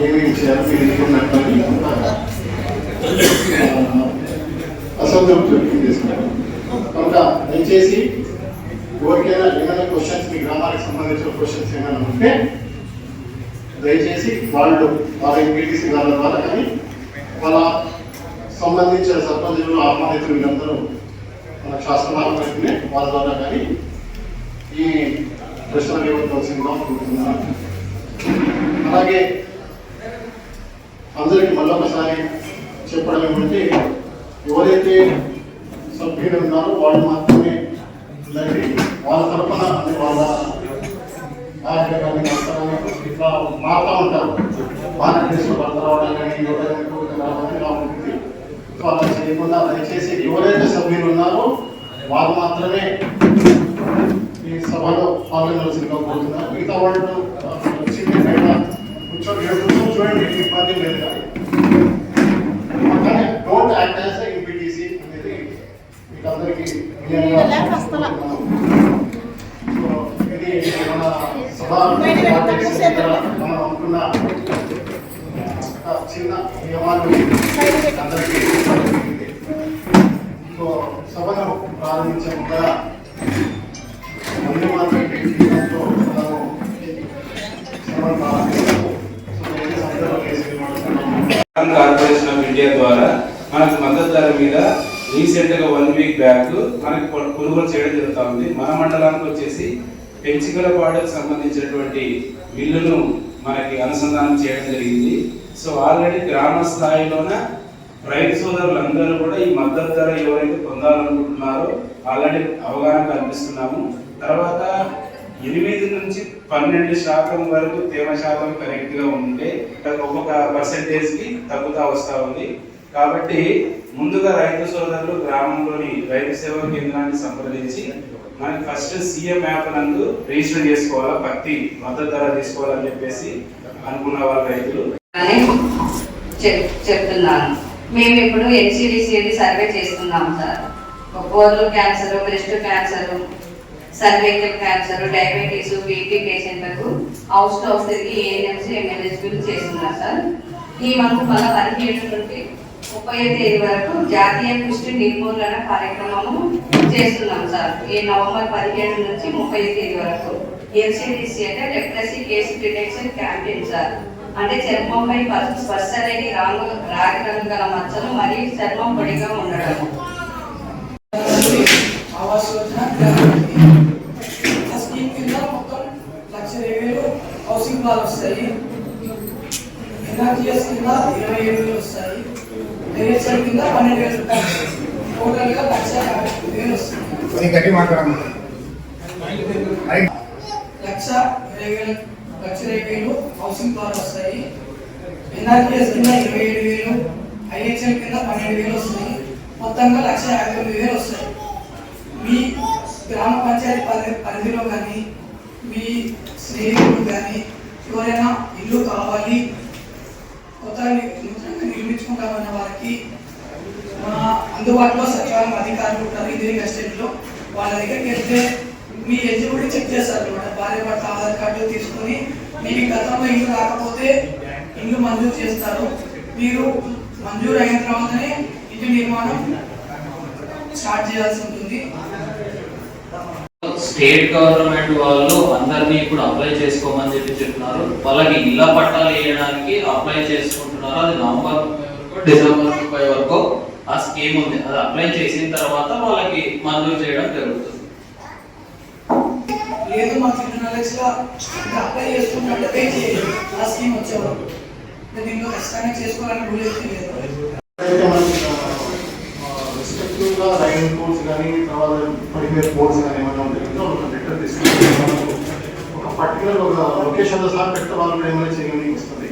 ఏమేమి చేయాలి మీరు ఎన్నుకున్నట్టు అసంతృప్తి వ్యక్తం చేసుకుంటారు కనుక దయచేసి ఎవరికైనా ఏమైనా క్వశ్చన్స్ మీ గ్రామానికి సంబంధించిన క్వశ్చన్స్ ఏమైనా ఉంటే దయచేసి వాళ్ళు వాళ్ళ ఎంపీటీసీ వాళ్ళ ద్వారా కానీ వాళ్ళ సంబంధించిన సర్పంచులు ఆహ్వానితులు వీళ్ళందరూ మన శాస్త్రనామని వాళ్ళ ద్వారా కానీ ఈ ప్రశ్నలు ఇవ్వవలసిందిగా కోరుతున్నాను అలాగే అందరికీ మళ్ళొకసారి చెప్పడం ఏమంటే ఎవరైతే సభ్యులు ఉన్నారో వాళ్ళు మాత్రమే ఉండండి. వాళ్ళ తరఫున అది వాళ్ళ కార్యక్రమాన్ని నడపడానికి ఇట్లా మారుతూ ఉంటారు. భారతదేశంలో భర్త రావడం కానీ ఎవరైనా రావడం ఇలా ఉంటుంది. సో అలా చేయకుండా దయచేసి ఎవరైతే సభ్యులు ఉన్నారో వాళ్ళు మాత్రమే ఈ సభలో పాల్గొనవలసిందిగా కోరుతున్నారు మిగతా వాళ్ళు ఆ, వచ్చింది చూడండి ఇబ్బంది లేదు డోంట్ యాక్ట్ యాజ్ ఎంపీటీసీ అనేది మీకు అందరికీ క్లియర్గా కోరుతున్నాను. సో, ఇది మన మనం అనుకున్న చిన్న నియమాలు అందరికీ. సభను ప్రారంభించే ముందర ముందు మాత్రం జీవితంతో మనము సభను సో దయచేసి అందరూ లేచి మాట్లాడుతున్నాము. కార్పొరేషన్ ఆఫ్ ఇండియా ద్వారా మనకు మద్దతు ధర మీద రీసెంట్గా వన్ వీక్ బ్యాక్ మనకి కొనుగోలు చేయడం జరుగుతా ఉంది. మన మండలానికి వచ్చేసి పెంచికలపాడుకు సంబంధించినటువంటి బిల్లును మనకి అనుసంధానం చేయడం జరిగింది. సో ఆల్రెడీ గ్రామ స్థాయిలోన రైతు సోదరులందరూ కూడా ఈ మద్దతు ధర ఎవరైతే పొందాలనుకుంటున్నారో ఆల్రెడీ అవగాహన కల్పిస్తున్నాము. తర్వాత ఎనిమిది నుంచి పన్నెండు శాతం వరకు తేమ శాతం కరెక్ట్గా ఉంటే ఒక్కొక్క పర్సెంటేజ్కి తగ్గుతా వస్తా ఉంది. కాబట్టి ముందుగా రైతు సోదరులు గ్రామంలోని రైతు సేవా కేంద్రాన్ని సంప్రదించి మనకి ఫస్ట్ సీఎం యాప్ నందు రిజిస్టర్ చేసుకోవాలా పత్తి మద్దతు ధర తీసుకోవాలని చెప్పేసి అనుకున్న వాళ్ళ రైతులు. అని చెప్ చెప్తున్నాను మేము ఇప్పుడు ఎన్సిడిసిడి సర్వే చేస్తున్నాం సార్. బోర్లు cancer breast cancer cervical cancer diabetes BP పేషెంట్లకు హౌస్ టు హౌస్ తిరిగి ఏఎన్ఎంసీ ఎమ్మెల్యేస్బీలు చేస్తున్నారు సార్. ఈ మంత్ మన పదిహేడు నుండి ముప్పై తేదీ వరకు జాతీయ కుష్టి నిర్మూలన కార్యక్రమము చేస్తున్నాం సార్. ఈ నవంబర్ పదిహేడు నుంచి ముప్పై తేదీ వరకు ఎన్సిడిసి అంటే leprosy case detection campaign sir. అంటే చర్మంపై పసు- స్పర్శలేని రాంగు రాగి రంగు గల మచ్చలు మరియు చర్మం పొడిగా ఉండడం ప్లాన్ వస్తాయి. ఎన్ఆర్టీఎస్ కింద ఇరవై ఏడు వేలు వస్తాయి. ఏఎస్ఎల్ కింద పన్నెండు వేలు రూపాయలు టోటల్గా లక్ష యాభై వేలు వస్తాయి. లక్ష ఇరవై వేలు లక్ష ఇరవై వేలు హౌసింగ్ ప్లాన్ వస్తాయి. ఎన్ఆర్టీఎస్ కింద ఇరవై ఏడు వేలు ఐహెచ్ఎల్ కింద పన్నెండు వేలు వస్తాయి. మొత్తంగా లక్ష యాభై తొమ్మిది వేలు వస్తాయి. మీ గ్రామ పంచాయతీ పరిధి పరిధిలో కానీ మీ స్నేహితులు కానీ ఎవరైనా ఇల్లు కావాలి కొత్త నూతనంగా నిర్మించుకుంటామన్న వారికి మా అందుబాటులో సచివాలయం అధికారులు ఉంటారు ఇదే ఎస్టేట్లో వాళ్ళ దగ్గరికి వెళ్తే మీ ఎలిజిబిలిటీ చెక్ చేస్తారు అనమాట. భార్య భర్త ఆధార్ కార్డు తీసుకొని మీకు గతంలో ఇల్లు రాకపోతే ఇల్లు మంజూరు చేస్తారు. మీరు మంజూరు అయిన తర్వాతనే ఇంటి నిర్మాణం స్టార్ట్ చేయాల్సి ఉంటుంది. స్టేట్ గవర్నమెంట్ వాళ్ళు అందరినీ ఇప్పుడు అప్లై చేసుకోమని చెప్పి చెప్తున్నారు వాళ్ళకి ఇళ్ళ పట్టాలు వేయడానికి అప్లై చేసుకుంటున్నారు. అది నవంబర్ డిసెంబర్ ముప్పై వరకు ఆ స్కీమ్ ఉంది. అది అప్లై చేసిన తర్వాత వాళ్ళకి మంజూరు చేయడం జరుగుతుంది. లేదు మాకు రెండు లక్షల అప్లై చేసుకుంటే వెయిట్ చేయాలి. ఆ స్కీమ్ వచ్చే వరకు. అంటే దీంట్లో ఖచ్చితంగా చేసుకోవాలని రూల్ అయితే లేదు. రెస్పెక్టివ్గా కోర్స్ కానీ తర్వాత పడిపోయే కోర్స్ కానీ ఏమైనా ఉంటుందో ఒక లెటర్ తీసుకుంటే మనకు ఒక పర్టికులర్ ఒక లొకేషన్లో సహా పెడితే వాళ్ళు కూడా ఏమైనా చేయని ఇస్తుంది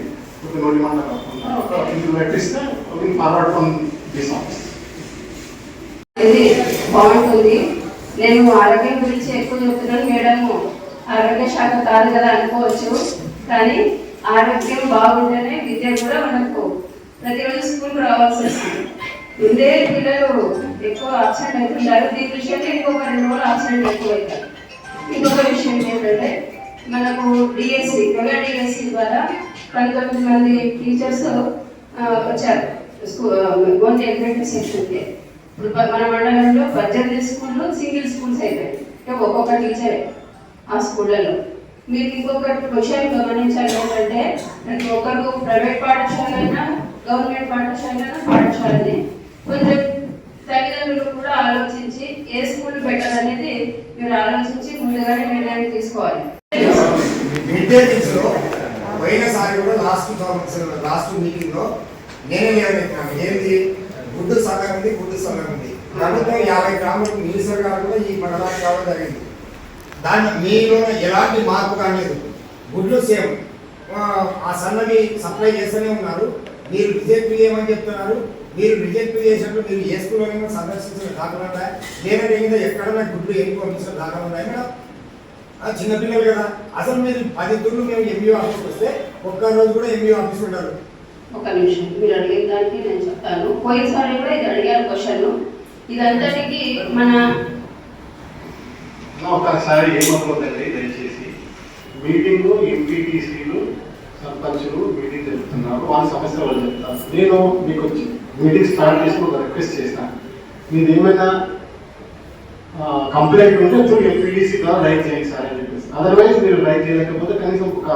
ఒక నోటి మాట కాకుండా. ఒక ఇది పెట్టిస్తే ఫార్వర్డ్ ఫ్రమ్ దిస్ ఆఫీస్ ఇది బాగుంటుంది నేను ఆరోగ్యం గురించి ఎక్కువ చెప్తున్నాను. మేడం ఆరోగ్య శాఖ కాదు కదా అనుకోవచ్చు. కానీ ఆరోగ్యం బాగుంటేనే విద్య కూడా మనకు ప్రతిరోజు స్కూల్కి రావాల్సి వస్తుంది. ముందే పిల్లలు ఎక్కువ అబ్సెంట్ అవుతుంటారు. దీని విషయంలో ఇంకొక రెండు రోజులు అబ్సెంట్ ఎక్కువ అవుతారు ఇంకొక విషయం ఏంటంటే మనకు డిఎస్సి మెగా డిఎస్సి ద్వారా పంతొమ్మిది మంది టీచర్స్ వచ్చారు. స్కూల్ ఓన్లీ ఎలిమెంటరీ సెక్షన్కి. ఇప్పుడు మన మండలంలో పద్దెనిమిది స్కూళ్ళు సింగిల్ స్కూల్స్ అయిపోయాయి. ఒక్కొక్క టీచరే ఆ స్కూళ్ళలో. మీరు ఇంకొకటి విషయం గమనించాలి ఏంటంటే ప్రతి ఒక్కరు ప్రైవేట్ పాఠశాలైనా గవర్నమెంట్ పాఠశాలైనా పాఠశాలని. కొంచెం తల్లిదండ్రులు కూడా ఆలోచించి ఏ స్కూల్ బెటర్ అనేది మీరు ఆలోచించి ముందుగానే నిర్ణయం తీసుకోవాలి మిడ్ డే మీల్స్లో పోయినసారి కూడా లాస్ట్ లాస్ట్ మీటింగ్లో నేనే నిలబెట్టినాను ఏంది? గుడ్డు సగం ఉంది గుడ్డు సగం ఉంది. ప్రభుత్వం యాభై గ్రాములకు మినిస్టర్ గారు కూడా ఈ మండలా కావడం జరిగింది. దాన్ని మీలో ఎలాంటి మార్పు కాలేదు. గుడ్లు సేమ్. ఆ సన్నవి సప్లై చేస్తూనే ఉన్నారు. మీరు రిజెక్ట్ చేయమని చెప్తున్నారు. మీరు రిజెక్ట్ చేసినప్పుడు మీరు ఏ స్కూల్లో సందర్శించిన దాఖలు ఉన్నాయా? లేదంటే ఇంకా ఎక్కడైనా గుడ్లు ఎన్ని పంపించిన దాఖలు ఉన్నాయి? మేడం చిన్నపిల్లలు కదా. అసలు మీరు పది గుడ్లు మేము ఎంబీ ఆఫీస్కి వస్తే ఒక్క రోజు కూడా ఎంబీ ఆఫీస్ ఉండరు ఒక నిమిషం మీరు అడిగిన దానికి నేను చెప్తాను. పోయినసారి కూడా ఇది అడిగారు క్వశ్చన్. ఇదంతటికి మన ఒకసారి ఏమవుతుందండి? దయచేసి మీటింగ్ ఎంపీటీసీలు సర్పంచులు మీటింగ్ జరుపుతున్నారు. వాళ్ళ సమస్యలు వాళ్ళు చెప్తారు. నేను మీకు వచ్చి మీటింగ్ స్టార్ట్ చేసి ఒక రిక్వెస్ట్ చేసిన మీది ఏమైనా కంప్లైంట్ ఉంటే ఎంపీటీసీ ద్వారా రైట్ చేయండి సార్ అని చెప్పేసి. అదర్వైజ్ మీరు రైట్ చేయలేకపోతే కనీసం ఒక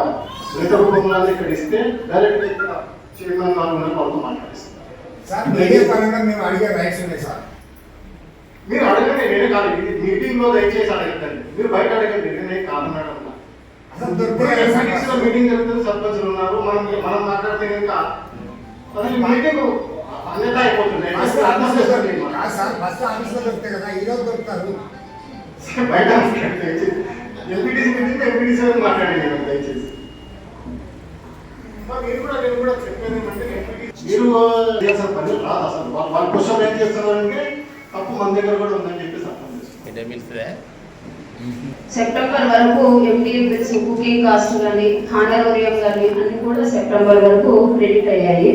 లేఖ రూపంలో ఇక్కడ ఇస్తే డైరెక్ట్ ఇక్కడ చైర్మన్ గారు ఉన్న వాళ్ళతో మాట్లాడిస్తారు. సార్ మీడియా పరంగా మేము అడిగే రైట్స్ ఉన్నాయి సార్. మీరు అడగండి నేనే కాదు మీటింగ్లో దయచేసి అడగండి. మీరు బయట అడగండి నేనే కాదన్నాడు లో మీటింగ్ జరుగుతుంది సర్పంచులు ఉన్నారు మనం మనం మాట్లాడితే కనుక మీటింగ్ అన్యత అయిపోతుంది. సార్ ఫస్ట్ ఆఫీస్లో దొరుకుతాయి కదా ఈ రోజు దొరుకుతారు. బయట మాట్లాడితే ఎంపీటీసీ మీటింగ్ ఎంపీటీసీ మాట్లాడండి దయచేసి మరి మీరు కూడా నేను కూడా చెప్పేది ఏమంటే ఎంపీటీసీ మీరు చేయాల్సిన పని రాదు అసలు. వా- వాళ్ళ క్వశ్చన్ ఏం చేస్తున్నారంటే తప్పు మన దగ్గర కూడా ఉందని చెప్పేసి అర్థం సెప్టెంబర్ వరకు ఎండిఎం బిల్స్ కుకింగ్ కాస్ట్ కానీ హానరోరియం కానీ అన్ని కూడా సెప్టెంబర్ వరకు క్రెడిట్ అయ్యాయి.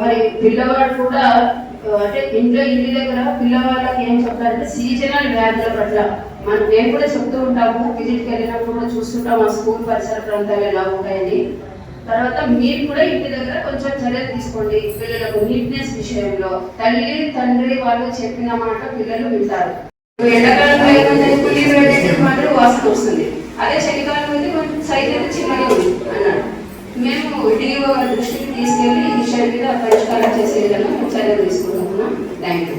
మరి పిల్లవాడు కూడా అంటే ఇంట్లో ఇంటి దగ్గర పిల్లవాళ్ళకి ఏం చెప్తారంటే సీజనల్ వ్యాధుల పట్ల మనం మేము కూడా చెప్తూ ఉంటాము విజిట్కి వెళ్ళినప్పుడు కూడా చూస్తుంటాం ఆ స్కూల్ పరిసర ప్రాంతాలు ఎలా ఉంటాయని. తర్వాత మీరు కూడా ఇంటి దగ్గర కొంచెం చర్యలు తీసుకోండి పిల్లలకు నీట్నెస్ విషయంలో. తల్లి తండ్రి వాళ్ళు చెప్పిన మాట పిల్లలు వింటారు. ఎండాకాలంలో మాత్రం వాసన వస్తుంది. అదే చలికాలం అయితే కొంచెం సైజ్ అయితే చిన్నగా ఉంది అన్నాడు. మేము డిఓ దృష్టికి తీసుకెళ్ళి ఈ విషయం మీద పరిష్కారం చేసే విధంగా మేము చర్యలు తీసుకుంటున్నాం థ్యాంక్ యూ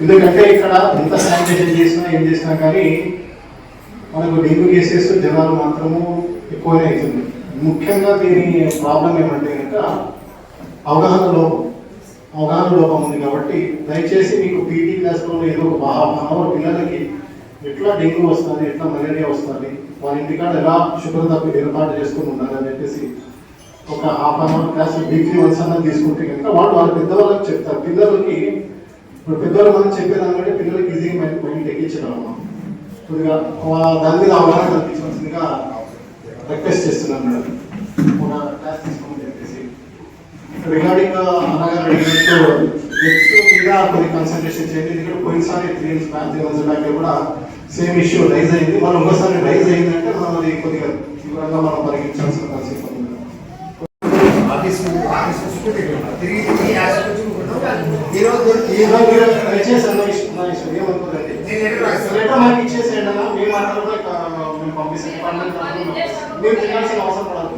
ఎందుకంటే ఇక్కడ ఎంత శానిటైజేషన్ చేసినా ఏం చేసినా కానీ మనకు డెంగ్యూ కేసెస్ జనాలు మాత్రము ఎక్కువనే అవుతుంది. ముఖ్యంగా దీని ప్రాబ్లం ఏమంటే కనుక అవగాహన లోపం. అవగాహన లోపం ఉంది కాబట్టి దయచేసి మీకు పీటీ క్లాస్లో ఏదో ఒక మహాభావం పిల్లలకి ఎట్లా డెంగ్యూ వస్తుంది ఎట్లా మలేరియా వస్తుంది వాళ్ళ ఇంటికాడ ఎలా శుభ్రత ఏర్పాటు చేసుకుని ఉండాలని చెప్పేసి ఒక half an hour class weekly once అన్న తీసుకుంటే కనుక వాళ్ళు వాళ్ళ పెద్దవాళ్ళకి చెప్తారు. పిల్లలకి ఇప్పుడు పెద్దవాళ్ళు మనం చెప్పేదానికంటే పిల్లలకి ఈజీగా మైండ్ మైండ్ ఎక్కించడం కొద్దిగా దాని మీద అవగాహన కల్పించవలసిందిగా రిక్వెస్ట్ చేస్తున్నాను మేడం. ఒక క్లాస్ తీసుకోమని చెప్పేసి రిగార్డింగ్ అనగా నెక్స్ట్ మీద కొన్ని కన్సల్టేషన్ చేయండి. ఎందుకంటే పోయినసారి three years back three months back కూడా సేమ్ ఇష్యూ రైజ్ అయింది. మనం ఒకసారి రైజ్ అయిందంటే మనం అది కొద్దిగా తీవ్రంగా మనం పరిగణించాల్సిన పరిస్థితి తిరిగి తిరిగి ఈ రోజు ఈ రోజు దయచేసి అన్న ఇష్యూ ఏమనుకోదండి. లెటర్ మనకి ఇచ్చేసేయండి అన్న మీ మాటలు కూడా ఇక మేము పంపిస్తాం డిపార్ట్మెంట్ తరఫున మీరు తినాల్సిన అవసరం పడదు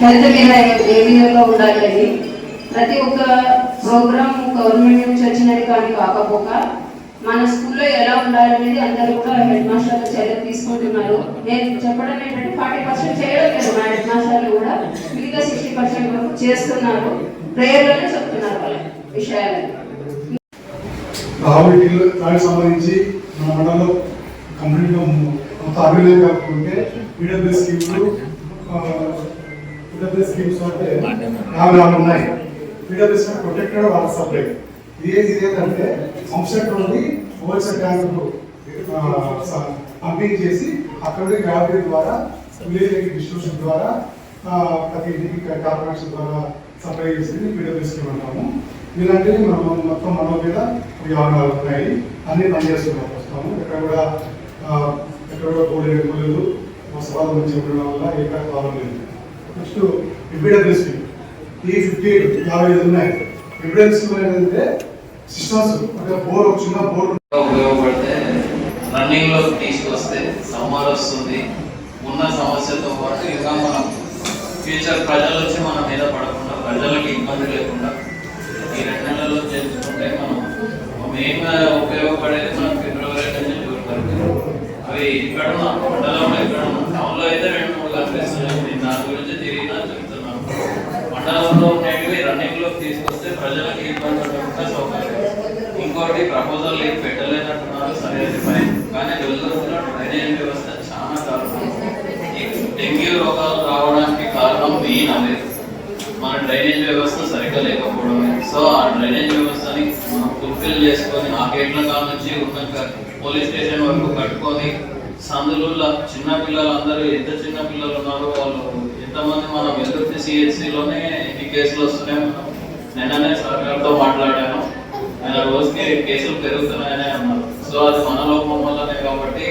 హెల్త్ మీద ఏ విధంగా ఉండాలి. అని ప్రతి ఒక్క ప్రోగ్రామ్ గవర్నమెంట్ నుంచి వచ్చినది కానీ కాకపోక మన స్కూల్లో ఎలా ఉండాలనేది అందరూ కూడా హెడ్ మాస్టర్లు చర్యలు తీసుకుంటున్నారు. నేను చెప్పడం ఏంటంటే ఫార్టీ పర్సెంట్ చేయడం లేదు మా హెడ్ మాస్టర్లు కూడా. మిగతా సిక్స్టీ పర్సెంట్ వరకు చేస్తున్నారు. ప్రేయర్లోనే చెప్తున్నారు వాళ్ళ విషయాలను సంబంధించి మన మండలంలో కంప్లీట్గా మొత్తం అభివృద్ధి కాకుంటే ఈడబ్ల్యూ స్కీమ్లు ఈడబ్ల్యూ స్కీమ్స్ అంటే యాభై నాలుగు ఉన్నాయి EW scheme protected water supply. ఇదే ఇది ఏంటంటే సంస్థ నుండి హోల్సేల్ ట్యాంకు పంపింగ్ చేసి అక్కడ గ్యాలరీ గ్రావిటీ ద్వారా విలేజ్ డిస్ట్రిబ్యూషన్ ద్వారా ప్రతి ఇంటికి కార్పొరేషన్ ద్వారా సప్లై చేసింది పీడబ్ల్యూ స్కీమ్ అంటాము. ఇలాంటివి మనం మొత్తం మన మీద వ్యవహారాలు ఉన్నాయి. అన్నీ పనిచేస్తున్నాము వస్తాము ఎక్కడ కూడా ఎక్కడ కూడా పోలేదు ఎక్కువలేదు మా సవాలు మంచి ఉండడం వల్ల ఎక్కడ ప్రాబ్లం లేదు. నెక్స్ట్ ఎవిడెన్స్ ఈ ఫిఫ్టీ యాభై ఐదు ఉన్నాయి. ఎవిడెన్స్ ఏంటంటే సిస్టమ్స్ అంటే బోర్ ఒక చిన్న బోర్ ఉపయోగపడితే రన్నింగ్లో తీసుకొస్తే సమ్మర్ వస్తుంది. ఉన్న సమస్యతో పాటు ఇంకా మనం ఫ్యూచర్ ప్రజలు వచ్చి మన మీద పడకుండా ప్రజలకి ఇబ్బంది లేకుండా ఈ రెండు నెలల్లో చేసుకుంటే మనం మెయిన్ ఉపయోగపడేది మనకి ఫిబ్రవరి నుంచి జూన్ వరకు అవి ఇక్కడ మండలంలో ఇక్కడ అయితే రెండు మూడు కనిపిస్తున్నాయి నేను దాని గురించి తిరిగినా చెప్తున్నాను. మండలంలో ఉండేవి రన్నింగ్లో తీసుకొస్తే ప్రజలకు ఇబ్బంది ఉండకుండా సౌకర్యం. ఇంకోటి ప్రపోజల్ ఏం పెట్టలేదంటున్నారు. సరే అది కానీ వెళ్తున్న డ్రైనేజ్ వ్యవస్థ చాలా కారణం డెంగ్యూ రోగాలు రావడానికి కారణం మెయిన్ అనేది మన డ్రైనేజ్ వ్యవస్థ సరిగ్గా లేకపోవడమే. సో ఆ డ్రైనేజ్ వ్యవస్థని మనం ఫుల్ఫిల్ చేసుకొని ఆ గేట్ల కాడ నుంచి ఉన్న పోలీస్ స్టేషన్ వరకు కట్టుకొని సందులు చిన్న పిల్లలందరూ ఎంత చిన్న పిల్లలు ఉన్నారో వాళ్ళు ఎంతమంది మనం వెల్లుర్తి సిహెచ్సిలోనే ఎన్ని కేసులు వస్తున్నాయి మనం నిన్ననే సర్కార్తో మాట్లాడాను. ఆయన రోజుకి కేసులు పెరుగుతున్నాయని అన్నారు. సో అది మన లోపం వల్లనే కాబట్టి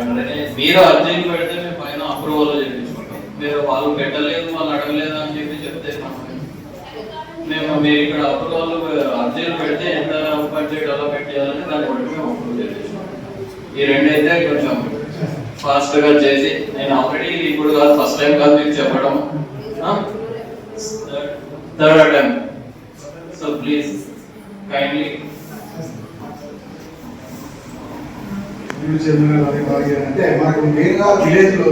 అంటే మీరు అర్జీలు పెడితే మేము పైన అప్రూవల్ చేయించుకుంటాం. మీరు వాళ్ళు పెట్టలేదు వాళ్ళు అడగలేదు అని చెప్పి చెప్తే మేము మీరు ఇక్కడ అప్రూవల్ అర్జీలు పెడితే ఎంత బడ్జెట్ అలా పెట్టేయాలని దాన్ని బట్టి మేము అప్రూవ్ చేయించుకుంటాం. ఈ రెండైతే కొంచెం ఫాస్ట్గా చేసి నేను ఆల్రెడీ ఇప్పుడు కాదు ఫస్ట్ టైం కాదు మీకు చెప్పడం. Third time so please kindly అంటే మనకు మెయిన్గా విలేజ్లో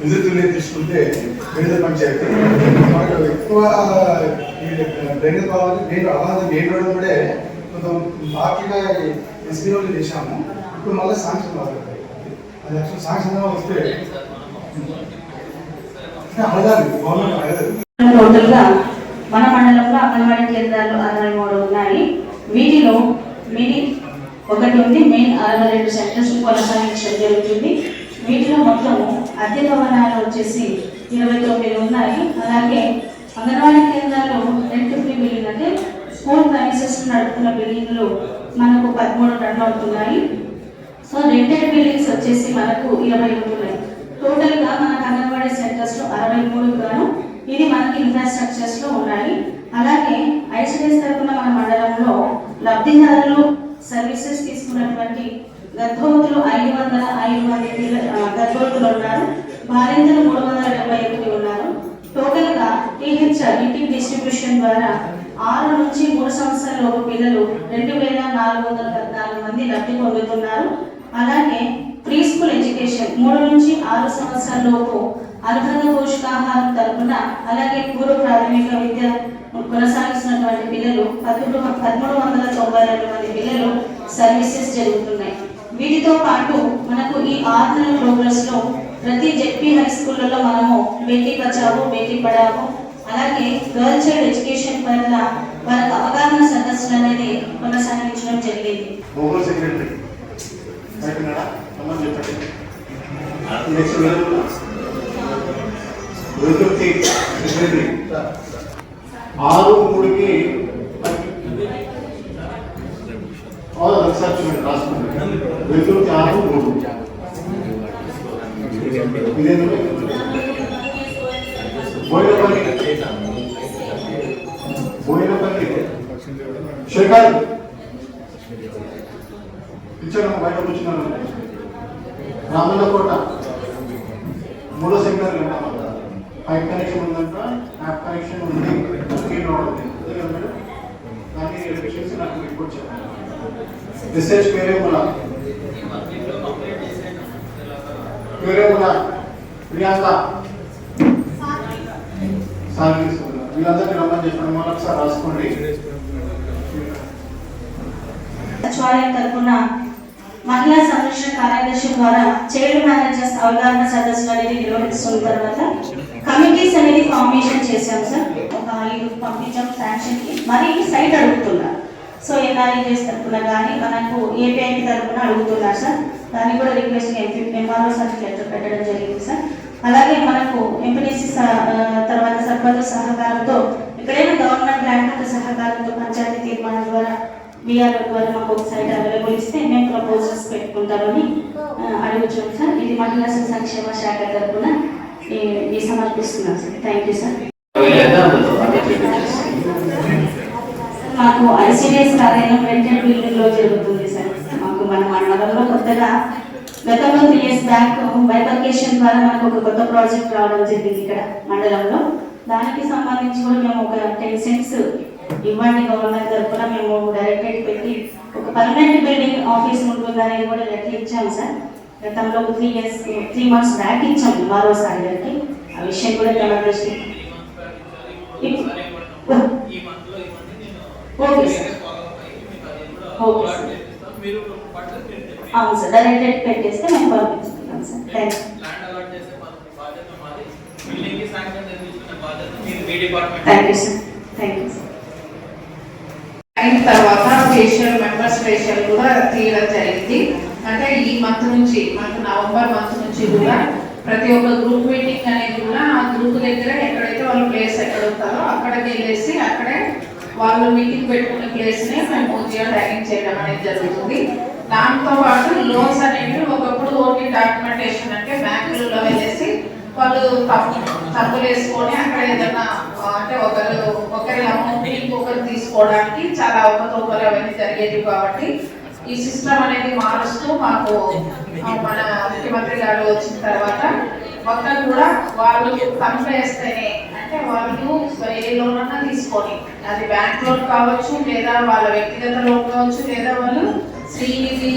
విజిట్ తీసుకుంటే విడుదల పంచాయతీ మనకు ఎక్కువ డ్రైనేజ్ కావాలి మెయిన్ అలాగే మెయిన్ రోడ్ కూడా కొంచెం బాకీగా ఎస్బీ రోడ్లు చేశాము. ఇప్పుడు మళ్ళీ శాంక్షన్ రాలేదు అది యాక్చువల్ సాంక్షన్ వస్తే అడగాలి గవర్నమెంట్ మన మండలంలో అంగన్వాడీ కేంద్రాలు అరవై మూడు ఉన్నాయి. వీటిలో మినీ ఒకటి ఉంది మెయిన్ అరవై రెండు సెంటర్స్ కొనసాగించడం జరుగుతుంది. వీటిలో మొత్తం అద్దె భవనాలు వచ్చేసి ఇరవై తొమ్మిది ఉన్నాయి. అలాగే అంగన్వాడీ కేంద్రాలు రెంట్ ఫ్రీ బిల్డింగ్ అంటే స్కూల్ ప్రైసెస్ నడుపుతున్న బిల్డింగ్లు మనకు పదమూడు రన్ అవుతున్నాయి. సో రెంటెడ్ బిల్డింగ్స్ వచ్చేసి మనకు ఇరవై ఉన్నాయి టోటల్గా మనకు అంగన్వాడీ సెంటర్స్లో అరవై మూడు గాను ఇది మనకి ఇన్ఫ్రాస్ట్రక్చర్స్లో ఉన్నాయి. అలాగే ఐసిడిఎస్ తరఫున మన మండలంలో లబ్ధిదారులు సర్వీసెస్ తీసుకున్నటువంటి గర్భవతులు ఐదు వందల ఐదు మంది గర్భవతులు ఉన్నారు. బాలింతలు మూడు వందల డెబ్బై ఒకటి ఉన్నారు. టోటల్గా టీహెచ్ఆర్ డిస్ట్రిబ్యూషన్ ద్వారా ఆరు నుంచి మూడు సంవత్సరాల లోపు పిల్లలు రెండు వేల నాలుగు వందల పద్నాలుగు మంది లబ్ధి పొందుతున్నారు. అలాగే ప్రీ స్కూల్ ఎడ్యుకేషన్ మూడు నుంచి ఆరు సంవత్సరాల లోపు అర్హత పోషకాహారం తరపున అలాగే పూర్వ ప్రాథమిక విద్య కొనసాగిస్తున్నటువంటి పిల్లలు పదమూడు పదమూడు వందల తొంభై రెండు మంది పిల్లలు సర్వీసెస్ జరుగుతున్నాయి. వీటితో పాటు మనకు ఈ ఆరు నెలల ప్రోగ్రెస్లో ప్రతి జెడ్పీ హై స్కూళ్ళలో మనము బేటీ బచావో బేటీ పడావో అలాగే గర్ల్ చైల్డ్ ఎడ్యుకేషన్ పట్ల వారికి అవగాహన సదస్సులు అనేది కొనసాగించడం జరిగింది. అయిపోయినాడా రమ్మని చెప్పండి. నెక్స్ట్ వెలుగుర్తి సెక్రటరీ ఆరు మూడుకి ఒకసారి చూడండి రాసుకోండి. వెలుగుర్తి ఆరు మూడు. ఇదేంటంటే బోయినపల్లి. బోయినపల్లి. శేఖర్. ఇచ్చాను బయట కూర్చున్నాను రాముల కోట మూడో సెక్టర్ పైప్ కనెక్షన్ ఉందంట యాప్ కనెక్షన్ ఉంది. స్క్రీన్ రావడం దాన్ని ఎలక్ట్రిషియన్స్ నాకు రిపోర్ట్ చెప్పాను మెసేజ్ పేరేముల? పేరేముల? ప్రియాంక. సార్ తీసుకున్నారు వీళ్ళందరినీ రమ్మని చెప్పండి మళ్ళీ ఒకసారి రాసుకోండి. సచివాలయం తరఫున మహిళా సంరక్షణ కార్యదర్శి ద్వారా చైల్డ్ మేనేజర్స్ అవగాహన సదస్సులు అనేది నిర్వహిస్తున్న తర్వాత కమిటీస్ అనేది ఫార్మేషన్ చేశాం సార్. ఒక ఐదు పంపించాం శాంక్షన్కి మరి సైట్ అడుగుతున్నా సో ఎన్ఆర్ఈజెస్ తరఫున కానీ మనకు ఏపీఐకి తరఫున అడుగుతున్నారు సార్. దాన్ని కూడా request MP MRO sir letter పెట్టడం జరిగింది సార్. అలాగే మనకు ఎంపీడీసీ తర్వాత సర్పంచ్ సహకారంతో ఎక్కడైనా గవర్నమెంట్ ల్యాండ్ సహకారంతో పంచాయతీ తీర్మానం ద్వారా బీఆర్ ద్వారా మాకు ఒక సైట్ అవైలబుల్ ఇస్తే మేము ప్రపోజల్స్ పెట్టుకుంటామని పెట్టుకుంటారని అడుగుతున్నాం సార్. ఇది మహిళా సంక్షేమ శాఖ తరఫున ఈ- సమర్పిస్తున్నాం సార్. థ్యాంక్ యూ సార్ మాకు ఐసీడీఎస్ కార్యాలయం రెంటెడ్ బిల్డింగ్లో జరుగుతుంది సార్. మాకు మన మండలంలో కొత్తగా గతంలో త్రీ ఇయర్స్ బ్యాక్ బైపర్కేషన్ ద్వారా మనకు ఒక కొత్త ప్రాజెక్ట్ రావడం జరిగింది ఇక్కడ మండలంలో. దానికి సంబంధించి కూడా మేము ఒక టెన్ సెంట్స్ ఇవ్వండి గవర్నమెంట్ తరఫున. మేము డైరెక్టెడ్ పెట్టి ఒక పర్మనెంట్ బిల్డింగ్ ఆఫీస్ ఉంటుంది అనేది కూడా లెటర్ ఇచ్చాము సార్. గతంలో three years three months back ఇచ్చాము మరోసారి గారికి ఆ విషయం కూడా చాలా దృష్టి ఓకే సార్. Okay sir. అవును సార్ డైరెక్టెడ్ పెట్టేస్తే మేము పంపించుకుంటాం sir. Thank you thank you sir thank you sir అయిన తర్వాత ఫేషియల్ మెంబర్స్ ఫేషియల్ కూడా తీయడం జరిగింది. అంటే ఈ మంత్ నుంచి మనకు నవంబర్ మంత్ నుంచి కూడా ప్రతి ఒక్క గ్రూప్ మీటింగ్ అనేది కూడా ఆ గ్రూప్ దగ్గర ఎక్కడైతే వాళ్ళ ప్లేస్ ఎక్కడ ఉంటారో అక్కడికి వెళ్ళేసి అక్కడే వాళ్ళు మీటింగ్ పెట్టుకునే ప్లేస్ని మేము పూర్తిగా ట్యాగింగ్ చేయడం అనేది జరుగుతుంది. దాంతో పాటు లోన్స్ అనేవి ఒకప్పుడు ఓన్లీ డాక్యుమెంటేషన్ అంటే బ్యాంకులలో వెళ్ళేసి వాళ్ళు తప్పు తప్పులు వేసుకొని అక్కడ ఏదైనా అంటే ఒకరు ఒకరి అమౌంట్ ఇంకొకరు తీసుకోవడానికి చాలా అవకతవకలు అవన్నీ జరిగేది కాబట్టి ఈ సిస్టమ్ అనేది మారుస్తూ మాకు మన ముఖ్యమంత్రి గారు వచ్చిన తర్వాత మొత్తం కూడా వాళ్ళు తప్పులు చేస్తేనే అంటే వాళ్ళు ఏ లోన్ అన్నా తీసుకొని అది బ్యాంక్ లోన్ కావచ్చు లేదా వాళ్ళ వ్యక్తిగత లోన్ కావచ్చు లేదా వాళ్ళు శ్రీనిధి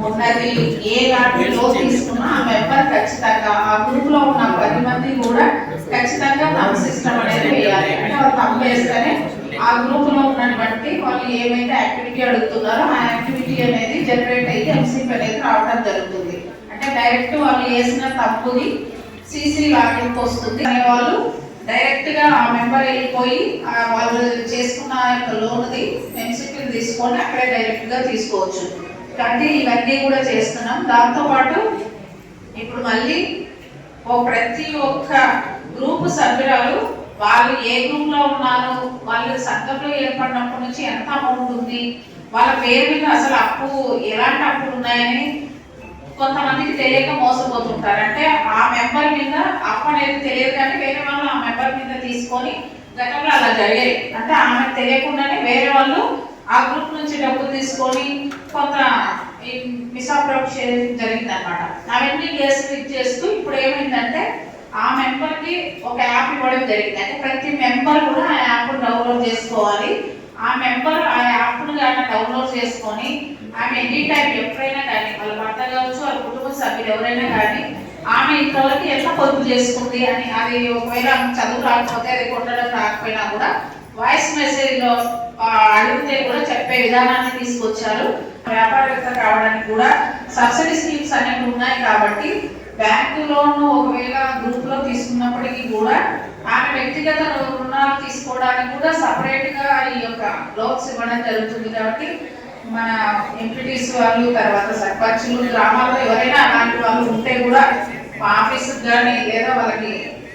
ఉన్నది ఏ లాంటిలో తీసుకున్నా ఆ మెంబర్ ఖచ్చితంగా ఆ గ్రూప్లో ఉన్న పది మంది కూడా ఖచ్చితంగా తమ సిస్టమ్ అనేది వేయాలి. అంటే వాళ్ళు తమ వేస్తేనే ఆ గ్రూప్లో ఉన్నటువంటి వాళ్ళు ఏమైతే యాక్టివిటీ అడుగుతున్నారో ఆ యాక్టివిటీ అనేది జనరేట్ అయ్యి ఎంసీపీ అనేది రావడం జరుగుతుంది. అంటే డైరెక్ట్ వాళ్ళు వేసిన తప్పుని సీసీ లాగిన్కి వస్తుంది. అనే వాళ్ళు డైరెక్ట్గా ఆ మెంబర్ వెళ్ళిపోయి వాళ్ళు చేసుకున్న యొక్క లోన్ది ఎంసీపీ తీసుకొని అక్కడే డైరెక్ట్గా తీసుకోవచ్చు. కాబట్టి ఇవన్నీ కూడా చేస్తున్నాం. దాంతో పాటు ఇప్పుడు మళ్ళీ ఓ ప్రతి ఒక్క గ్రూప్ సభ్యురాలు వాళ్ళు ఏ గ్రూప్లో ఉన్నారు వాళ్ళు సంఘంలో ఏర్పడినప్పటి నుంచి ఎంత అమౌంట్ ఉంది వాళ్ళ పేరు మీద అసలు అప్పు ఎలాంటి అప్పులు ఉన్నాయని కొంతమందికి తెలియక మోసపోతుంటారు. అంటే ఆ మెంబర్ మీద అప్పు అనేది తెలియదు కానీ వేరే వాళ్ళు ఆ మెంబర్ మీద తీసుకొని గతంలో అలా జరిగాయి. అంటే ఆమెకు తెలియకుండానే వేరే వాళ్ళు ఆ గ్రూప్ నుంచి డబ్బులు తీసుకొని కొంత మిస్అప్రోప్షన్ జరిగింది అనమాట అవన్నీ కేసులు ఇచ్చేస్తూ ఇప్పుడు ఏమైందంటే ఆ మెంబర్కి ఒక యాప్ ఇవ్వడం జరిగింది. అంటే ప్రతి మెంబర్ కూడా ఆ యాప్ డౌన్లోడ్ చేసుకోవాలి. ఆ మెంబర్ ఆ యాప్ను డౌన్లోడ్ చేసుకొని ఆమె ఎనీ టైం ఎప్పుడైనా కానీ వాళ్ళ భర్త కావచ్చు వాళ్ళ కుటుంబ సభ్యులు ఎవరైనా కానీ ఆమె ఇంతవరకు ఎట్లా పొదుపు చేసుకుంది అని అది ఒకవేళ ఆమె చదువు రాకపోతే అది కొట్టడం రాకపోయినా కూడా వాయిస్ మెసేజ్లో అడిగితే కూడా చెప్పే విధానాన్ని తీసుకొచ్చారు. వ్యాపారవేత్త కావడానికి కూడా సబ్సిడీ స్కీమ్స్ అనేవి ఉన్నాయి కాబట్టి బ్యాంకు లోన్ ఒకవేళ గ్రూప్లో తీసుకున్నప్పటికీ కూడా ఆమె వ్యక్తిగత రుణాలు తీసుకోవడానికి కూడా సపరేట్గా ఈ యొక్క లోన్స్ ఇవ్వడం జరుగుతుంది కాబట్టి మన ఎంపీటీస్ వాళ్ళు తర్వాత సర్పంచులు గ్రామాల్లో ఎవరైనా అలాంటి వాళ్ళు ఉంటే కూడా మా కానీ లేదా వాళ్ళకి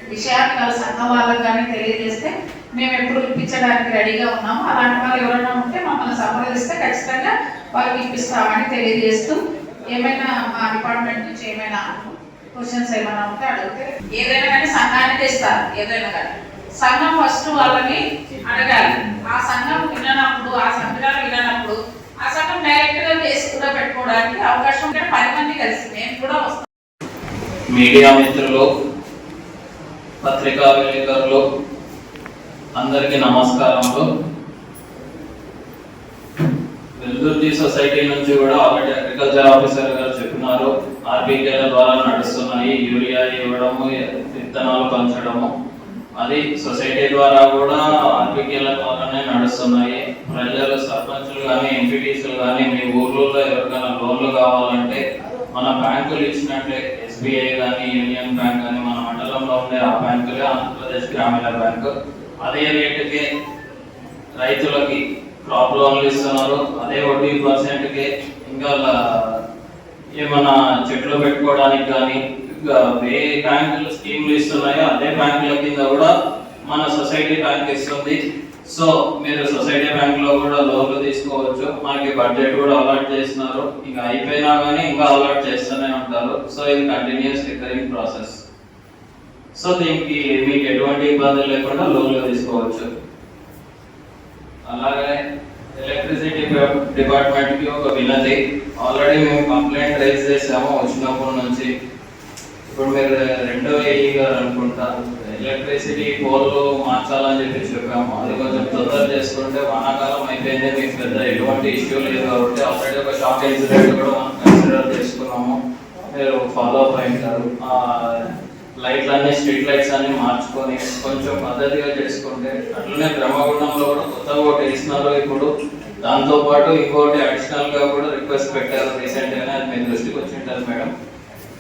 విషయాన్ని వాళ్ళ సంఘం వాళ్ళకి కానీ తెలియజేస్తే మేము ఎప్పుడు ఇప్పించడానికి రెడీగా ఉన్నాము. అలాంటి వాళ్ళు ఎవరైనా ఉంటే మమ్మల్ని సంప్రదిస్తే ఖచ్చితంగా వాళ్ళకి ఇప్పిస్తామని తెలియజేస్తూ ఏమైనా మా డిపార్ట్మెంట్ నుంచి ఏమైనా క్వశ్చన్స్ ఏమైనా ఉంటే అడిగితే ఏదైనా కానీ సంఘాన్ని ఇస్తారు ఏదైనా కానీ. సంఘం ఫస్ట్ వాళ్ళని అడగాలి. ఆ సంఘం విననప్పుడు ఆ సంఘాలు విననప్పుడు ఆ సంఘం డైరెక్ట్గా కేసు కూడా పెట్టుకోవడానికి అవకాశం ఉంటే పది మంది కలిసి మేము కూడా వస్తాం. మీడియా మిత్రులు పత్రికా విలేకరులు అందరికీ నమస్కారములు. వెల్దుర్తి సొసైటీ నుంచి కూడా ఆల్రెడీ అగ్రికల్చర్ ఆఫీసర్ గారు చెప్పినారు. ఆర్బీకేల ద్వారా నడుస్తున్నాయి యూరియా ఇవ్వడము విత్తనాలు పంచడము అది సొసైటీ ద్వారా కూడా ఆర్బీకేల ద్వారానే నడుస్తున్నాయి. ప్రజలు సర్పంచులు కానీ ఎంపీటీసీలు కానీ మీ ఊర్లలో ఎవరికైనా లోన్లు కావాలంటే మన బ్యాంకులు ఇచ్చినట్లే ఎస్బీఐ కానీ యూనియన్ బ్యాంక్ కానీ మన మండలంలో ఉండే ఆ బ్యాంకులే ఆంధ్రప్రదేశ్ గ్రామీణ బ్యాంకు. అదే రేటుకే రైతులకి క్రాప్ లోన్లు ఇస్తున్నారు. అదే వడ్డీ పర్సెంట్కి ఇంకా ఏమన్నా చెట్లు పెట్టుకోవడానికి కానీ ఏ బ్యాంకులు స్కీమ్లు ఇస్తున్నాయో అదే బ్యాంకుల కింద కూడా మన సొసైటీ బ్యాంక్ ఇస్తుంది. సో మీరు సొసైటీ బ్యాంక్లో కూడా లోన్లు తీసుకోవచ్చు. మనకి బడ్జెట్ కూడా అలాట్ చేస్తున్నారు ఇంకా అయిపోయినా కానీ ఇంకా అలాట్ చేస్తూనే ఉంటారు. సో ఇది కంటిన్యూస్ రికరింగ్ ప్రాసెస్ సో దీనికి మీకు ఎటువంటి ఇబ్బందులు లేకుండా లోన్లు తీసుకోవచ్చు. అలాగే ఎలక్ట్రిసిటీ డిపార్ట్మెంట్కి ఒక విన్నది ఆల్రెడీ మేము కంప్లైంట్ రైజ్ చేసాము వచ్చినప్పటి నుంచి ఇప్పుడు మీరు రెండో ఏఈ గారు అనుకుంటా ఎలక్ట్రిసిటీ పోల్లు మార్చాలని చెప్పి చెప్పాము. అది కొంచెం తొందర చేసుకుంటే వానాకాలం అయిపోయింది. మీకు పెద్ద ఎటువంటి ఇష్యూ లేదు కాబట్టి ఆల్రెడీ ఒక షాక్ ఇన్సిడెంట్ కూడా మనం కన్సిడర్ చేసుకున్నాము. మీరు ఫాలో అప్ అయింటారు. లైట్లన్నీ లైట్లు అన్ని స్ట్రీట్ లైట్స్ అన్ని మార్చుకొని కొంచెం పద్ధతిగా చేసుకుంటే అట్లనే బ్రహ్మగుండంలో కూడా కొత్తగా ఒకటి వేసినారు ఇప్పుడు. దాంతో పాటు ఇంకోటి అడిషనల్గా కూడా రిక్వెస్ట్ పెట్టారు రీసెంట్గానే అది మీ దృష్టికి వచ్చింటారు మేడం.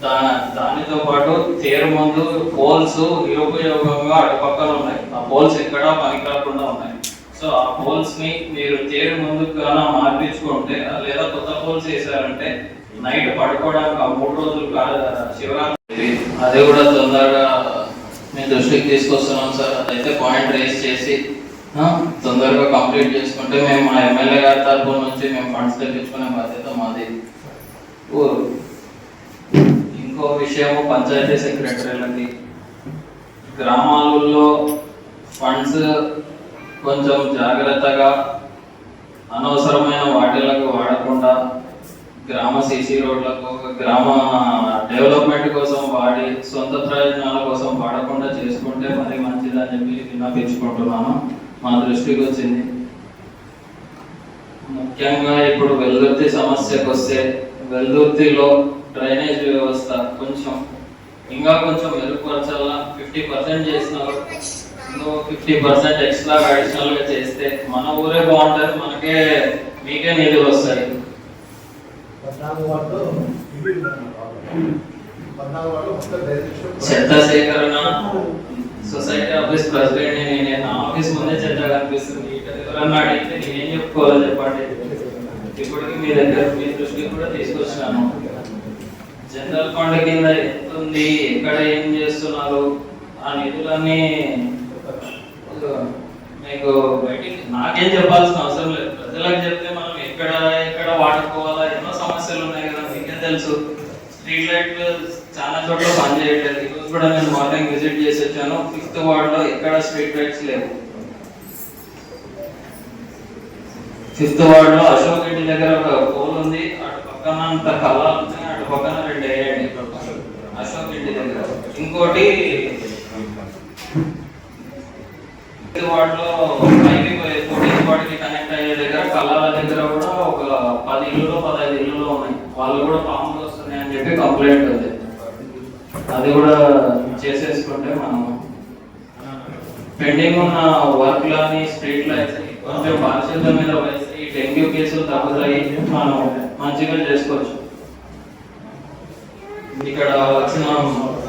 దా దానితో పాటు తేరు ముందు పోల్స్ నిరుపయోగంగా అటుపక్కన ఉన్నాయి. ఆ పోల్స్ ఎక్కడా పనికిరాకుండా ఉన్నాయి. సో ఆ పోల్స్ని మీరు తేరు ముందు కన్నా మార్పించుకుంటే లేదా కొత్త పోల్స్ వేసారంటే నైట్ పడుకోవడానికి ఆ మూడు రోజులు కాదు శివరాత్రి అది కూడా తొందరగా మీ దృష్టికి తీసుకొస్తున్నాం సార్. అదైతే పాయింట్ రేస్ చేసి తొందరగా కంప్లీట్ చేసుకుంటే మేము మా ఎమ్మెల్యే గారి తరపు నుంచి మేము ఫండ్స్ తెప్పించుకునే బాధ్యత మాది. ఇంకో విషయము పంచాయతీ సెక్రటరీలకి గ్రామాలలో ఫండ్స్ కొంచెం జాగ్రత్తగా అనవసరమైన వాటిలకు వాడకుండా గ్రామ సీసీ రోడ్లకు గ్రామ డెవలప్మెంట్ కోసం వాడి సొంత ప్రయోజనాల కోసం వాడకుండా చేసుకుంటే మంచిదని చెప్పి విన్నపించుకుంటున్నాను మా దృష్టికి వచ్చింది. ముఖ్యంగా ఇప్పుడు వెల్దుర్తి సమస్యకు వస్తే వెల్దుర్తిలో డ్రైనేజ్ వ్యవస్థ కొంచెం ఇంకా కొంచెం మెరుగుపరచాలా? ఫిఫ్టీ పర్సెంట్ చేసినారు. ఇంకో ఫిఫ్టీ పర్సెంట్ ఎక్స్ట్రా అడిషనల్గా చేస్తే మన ఊరే బాగుంటుంది మనకే మీకే నిధులు వస్తాయి. చెత్త సేకరణ సొసైటీ ఆఫీస్ ప్రెసిడెంట్ నేను నా ఆఫీస్ ముందే చెత్త కనిపిస్తుంది. ఇక్కడ ఎవరన్నా అడిగితే నేనేం చెప్పుకోవాలో చెప్పండి. ఇప్పటికి మీ దగ్గర మీ దృష్టికి కూడా తీసుకొచ్చినాను. జనరల్ ఫండ్ కింద ఎంత ఉంది ఎక్కడ ఏం చేస్తున్నారు ఆ నిధులన్నీ మీకు బయటికి నాకేం చెప్పాల్సిన అవసరం లేదు. ప్రజలకు చెప్తే మనం ఎక్కడ ఎక్కడ వాడుకోవాలా ఎన్నో సమస్యలు ఉన్నాయి కదా మీకే తెలుసు. స్ట్రీట్ లైట్ చాలా చోట్ల పనిచేయట్లేదు కూడా నేను మార్నింగ్ విజిట్ చేసి వచ్చాను. ఫిఫ్త్ వార్డ్లో ఎక్కడ స్ట్రీట్ లైట్స్ లేవు. ఫిఫ్త్ వార్డ్లో అశోక్ రెడ్డి దగ్గర ఒక పోల్ ఉంది. అటు పక్కన అంత కళాలు ఉన్నాయి అటు పక్కన రెండు వేయండి అశోక్ రెడ్డి దగ్గర. ఇంకోటి ఫిఫ్త్ వార్డ్లో పైకి ఫోర్టీన్త్ వార్డ్కి కనెక్ట్ అయ్యే దగ్గర కళాల దగ్గర కూడా ఒక పది ఇల్లులో పదహైదు ఇల్లులో ఉన్నాయి. వాళ్ళు కూడా పాములు వస్తున్నాయి అని చెప్పి కంప్లైంట్ ఉంది. అది కూడా చేసేసుకుంటే మనం పెండింగ్ ఉన్న వర్క్ లని స్ట్రీట్ కొంచెం బాధ్యత మీద వేసి ఈ డెంగ్యూ కేసులు తగ్గుతాయి మనం మంచిగా చేసుకోవచ్చు. ఇక్కడ వచ్చిన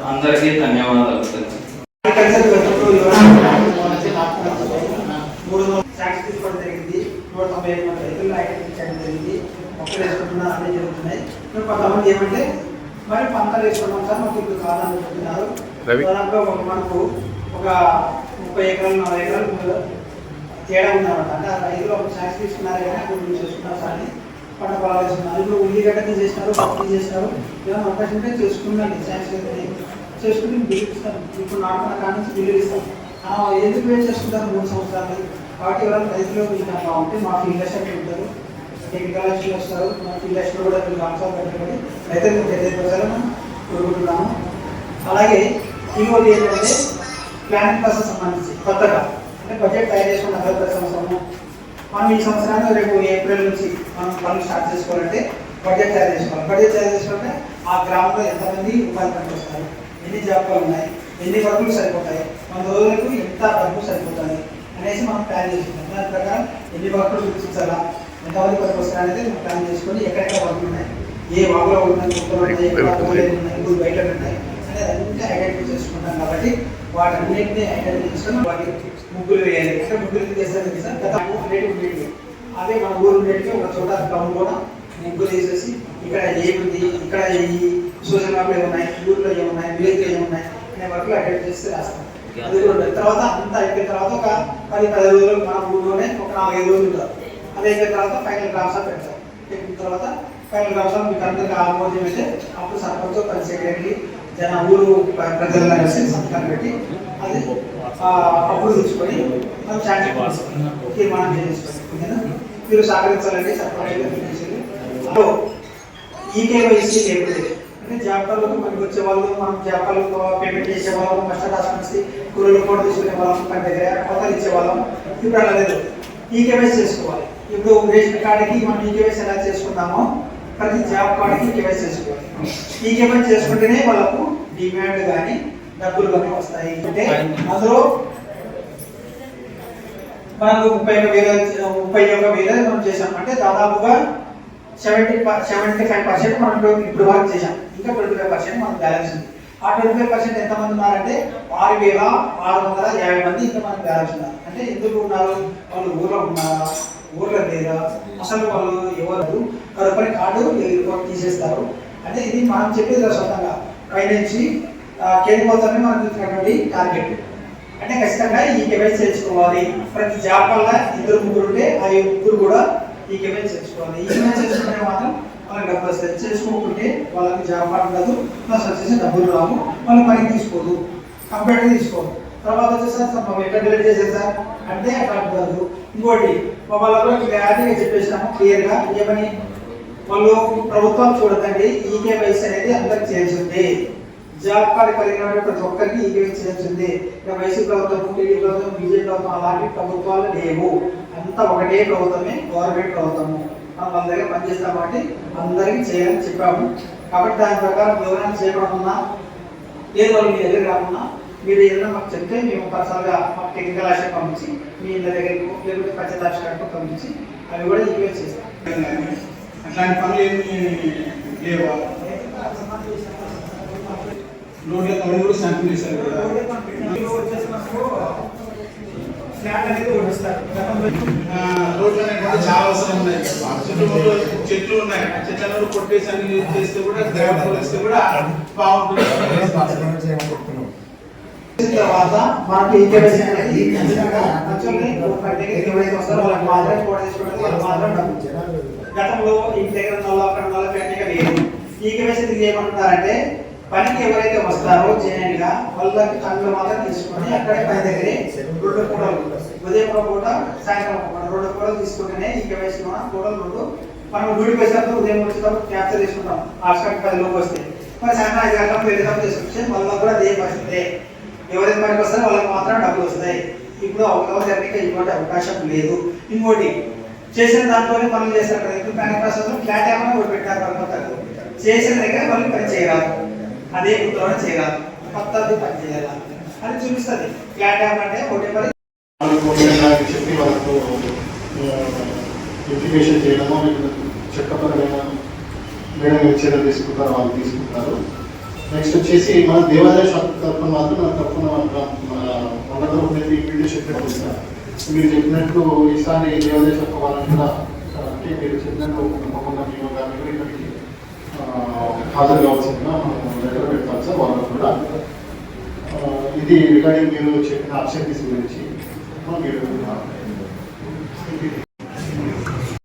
అందరికీ ధన్యవాదాలు. జరిగింది. జరిగింది. మొక్కలు వేసుకుంటున్నారు అన్నీ జరుగుతున్నాయి కొంతమంది ఏమంటే మరి పంటలు వేసుకున్నాం సార్ మాకు ఇప్పుడు కాదని చెప్తున్నారు. దాదాపుగా ఒక మనకు ఒక ముప్పై ఎకరాలు నలభై ఎకరాలు తేడా ఉందన్నమాట. అంటే ఆ రైతులు ఒక శాంక్స్ తీసుకున్నారు కానీ అప్పుడు చేసుకున్నారు సార్ అని పంట పొలాలు వేసుకున్నారు. ఇప్పుడు ఉల్లిగడ్డ తీసేసినారు పప్పు తీసేసినారు. ఏదైనా అవకాశం ఉంటే చేసుకున్నాను శాంక్స్ చేసుకుని బిల్లు ఇస్తాం. ఇప్పుడు నాటుకున్న కాడ నుంచి బిల్లు ఇస్తాం. ఎందుకు వెయిట్ చేసుకుంటారు మూడు సంవత్సరాలు? కాబట్టి ఎవరైనా రైతులు ఇంకా బాగుంటే మా ఫీల్డ్ అసిస్టెంట్ ఉంటారు టెక్నికల్ అసిస్టెంట్ వస్తారు. మా ఫీల్డ్ కూడా మీరు కాన్సల్ పెట్టుకొని రైతులకు తెలియపరచాలని కోరుకుంటున్నాము. అలాగే ఇంకోటి ఏంటంటే ప్లానింగ్ ప్రాసెస్ సంబంధించి కొత్తగా అంటే బడ్జెట్ తయారు చేసుకున్న ప్రతి సంవత్సరము మనం ఈ సంవత్సరాన్ని రేపు ఏప్రిల్ నుంచి మనం పనులు స్టార్ట్ చేసుకోవాలంటే బడ్జెట్ తయారు చేసుకోవాలి. బడ్జెట్ తయారు చేసుకుంటే ఆ గ్రామంలో ఎంతమంది ఉపాధి పనికొస్తారు ఎన్ని జాబ్లు ఉన్నాయి? ఎన్ని వర్కులు సరిపోతాయి? మన రోజులకు ఎంత డబ్బు సరిపోతుంది అనేసి మనం ప్లాన్ చేసుకుంటాం. దాని ప్రకారం ఎన్ని వర్కులు గుర్తించాలా ఎంతమంది పనికి వస్తారు అనేది మనం ప్లాన్ చేసుకొని ఎక్కడెక్కడ వర్కులు ఉన్నాయి ఏ వాగులో ఉన్నాయి ఉన్నాయి బయట ఉన్నాయి అనేది అన్ని ఐడెంటిఫై చేసుకుంటాం కాబట్టి వాటన్నిటిని ఐడెంటిఫై చేసుకొని వాటి ముగ్గులు వేయాలి. అంటే ముగ్గులు వేస్తారు సార్ గత రేటు ఉండేవి అదే మన ఊరు ఉండేటివి ఒక చోట గ్రౌండ్ కూడా ముగ్గులు వేసేసి ఇక్కడ ఏముంది ఇక్కడ ఈ సోషల్ మార్పులు ఏమున్నాయి ఊర్లో ఏమున్నాయి విలేజ్లో ఏమున్నాయి అనే వర్క్లు ఐడెంటిఫై చేస్తే రాస్తాం. అది కూడా ఉంటుంది తర్వాత అంతా అయిపోయిన తర్వాత ఒక పది పది రోజులు మన ఊళ్ళోనే ఒక నాలుగైదు రోజులు ఉంటారు. అది అయిన తర్వాత ఫైనల్ గ్రామ్స్ పెడతారు పెట్టిన తర్వాత ఫైనల్ గ్రామ్స్ మీకు అందరికి ఆమోదం అయితే అప్పుడు సర్పంచ్ పని సెక్రటరీ జన ఊరు ప్రజలను కలిసి సంతకాలు పెట్టి అది అప్పుడు తీసుకొని మనం శాంక్షన్ తీర్మానం చేసుకొని మీరు సహకరించాలండి సర్పంచ్ ఈకేవైసీ ఈ కేవైసీ లేకపోతే అంటే జాబితాలకు మనకి వచ్చే వాళ్ళు మనం జాబితాలకు పేమెంట్ చేసే వాళ్ళం కష్ట రాష్ట్రానికి కూలీలు కూడా తీసుకునే వాళ్ళం మన దగ్గర కొత్తలు ఇచ్చేవాళ్ళం ఇప్పుడు అలా లేదు. ఈ కేవైసీ చేసుకోవాలి. ఇప్పుడు రేషన్ కార్డుకి మనం ఈ కేవైసీ ఎలా చేసుకున్నామో ప్రతి జాబ్ కార్డుకి కేవైసీ చేసుకోవాలి. ఈ కేవైసీ చేసుకుంటేనే వాళ్ళకు డిమాండ్ కానీ డబ్బులు కానీ వస్తాయి. అంటే అందులో మనకు ముప్పై ఒక వేల ముప్పై ఒక వేల మనం చేసాం అంటే దాదాపుగా సెవెంటీ సెవెంటీ ఫైవ్ పర్సెంట్ మనం ఇప్పుడు- ఇప్పుడు వరకు చేసాం ఇంకా ట్వంటీ ఫైవ్ పర్సెంట్ మనకు బ్యాలెన్స్ ఉంది. ఆ ట్వంటీ ఫైవ్ పర్సెంట్ ఎంతమంది ఉన్నారంటే ఆరు వేల ఆరు వందల యాభై మంది ఇంకా మనకు బ్యాలెన్స్ ఉన్నారు. అంటే ఎందుకు ఉన్నారు? వాళ్ళు ఊర్లో ఉన్నారా? ఊర్లో లేరా అసలు వాళ్ళు ఎవరు కరుపని కార్డు తీసేస్తారు. అంటే ఇది మనం చెప్పేది సొంతంగా. పైనుంచి ఆ, కేంద్ర ప్రభుత్వమే టార్గెట్ అంటే ఖచ్చితంగా ఈ కేవైసీ చేసుకోవాలి ప్రతి జాబ్ వల్ల ఇద్దరు ముగ్గురు ఉంటే ఆ ముగ్గురు కూడా ఈ కేవైసీ చేసుకోవాలి ఈ కేవైసీ చేసుకుంటే మాత్రం వాళ్ళకి డబ్బులు వస్తాయి. చేసుకోకుంటే వాళ్ళకి జాబ్ పడదు ఉండదు. ప్లస్ వచ్చేసి డబ్బులు రావు. వాళ్ళు పని తీసుకోదు. కంప్యూటర్ తీసుకోదు. తర్వాత వచ్చేసరికి సార్ ఎక్కడ డిలీట్ చేసేసా అంటే అట్లా కాదు ఇంకోటి మా క్లారిటీగా చెప్పేసినాము క్లియర్గా ఏమని? వాళ్ళు ప్రభుత్వం చూడదండి ఈ కేవైసీ అనేది అందరికి చేయాల్సింది. జాబ్ కార్డు కలిగిన ప్రతి ఒక్కరికి ఈ కేవైసీ చేయాల్సింది. ఇక వైసీపీ ప్రభుత్వం టీడీ ప్రభుత్వం బీజేపీ ప్రభుత్వం అలాంటి ప్రభుత్వాలు లేవు. అంతా ఒకటే ప్రభుత్వమే గవర్నమెంట్ ప్రభుత్వము. మనం వాళ్ళ దగ్గర పనిచేస్తాం కాబట్టి అందరికీ చేయాలని చెప్పాము. కాబట్టి దాని ప్రకారం వివరణ చేయకుండా లేదు వాళ్ళు మీ దగ్గర రాకుండా మీరు ఏదైనా మాకు చెప్తే మేము పర్సనల్గా మాకు టెక్నికల్ ఆశ పంపించి మీ ఇళ్ళ దగ్గరకు లేకపోతే పంచాయతీ ఆశ పంపించి అవి కూడా ఈక్వేట్ చేస్తాం. అట్లాంటి పనులు ఏమి లేవా? రోడ్ల పనులు కూడా శాంపిల్ చేశారు కదా. ఫ్లాట్ అనేది కొట్టిస్తారు ఆ, రోడ్లు అనేవి చాలా అవసరం ఉన్నాయి. చెట్లు ఉన్నాయి. ఆ చెట్లను కొట్టేసి అన్ని చేస్తే కూడా వస్తే కూడా బాగుంటుంది. తర్వాత మనకి ఈ కేవైసీ అనేది ఖచ్చితంగా వాళ్ళకి మాత్రమే కూడా తీసుకోవడానికి వాళ్ళకి మాత్రం గతంలో ఇంటి దగ్గర ఉన్న అక్కడ ఉన్న లేదు. ఈ కేవైసీ పనికి ఎవరైతే వస్తారో జైన్గా వాళ్ళకి తండ్రి మాత్రం తీసుకొని అక్కడే పని దగ్గరే రెండు కూడలు ఉదయం పూట సాయంత్రం పూట రెండు కూడలు తీసుకుంటేనే ఈ కేవైసీ కూడలు రెండు. మనం గుడి వచ్చేటప్పుడు ఉదయం వచ్చేటప్పుడు క్యాప్చర్ చేసుకుంటాం. హాస్టల్ పది లోపు వస్తే. మరి సాయంత్రం ఐదు గంటలకు వెళ్ళేటప్పుడు తీసుకొచ్చి మళ్ళీ కూడా అదే పరిస్థితి. ఎవరైతే పనికి వస్తారో వాళ్ళకి మాత్రం డబ్బులు వస్తాయి ఇప్పుడు అవకాశానికి ఇటువంటి అవకాశం లేదు ఇంకోటి చేసిన దాంట్లోనే పనులు చేస్తారు కదా ఇప్పుడు ప్యానిక్ ప్రాసెస్ ఫ్లాట్ ఏమైనా ఒకటి పెట్టారు అనుకుంటారు చేసిన దగ్గర వాళ్ళు పని చేయరాదు అదే గుర్తులో చేయరాదు కొత్తది పని చేయాలి అని చూపిస్తుంది ఫ్లాట్ ఏమంటే ఒకటి పని చెప్పి వాళ్ళకు మేడం చర్యలు తీసుకుంటారు వాళ్ళు తీసుకుంటారు నెక్స్ట్ వచ్చేసి మన దేవాలయ శాఖ తరఫున మాత్రం మన తరఫున మన మన తరఫున వీడియో చెప్పినట్టు మీరు చెప్పినట్టు ఈసారి దేవాలయ శాఖ వాళ్ళని కూడా అంటే మీరు చెప్పినట్టు తప్పకుండా మేము దాన్ని ఇక్కడికి హాజరు కావాల్సిందిగా మనం లెటర్ పెట్టాలి సార్ వాళ్ళకు కూడా. ఇది రిగార్డింగ్ మీరు చెప్పిన అబ్సెంటీస్ గురించి మీరు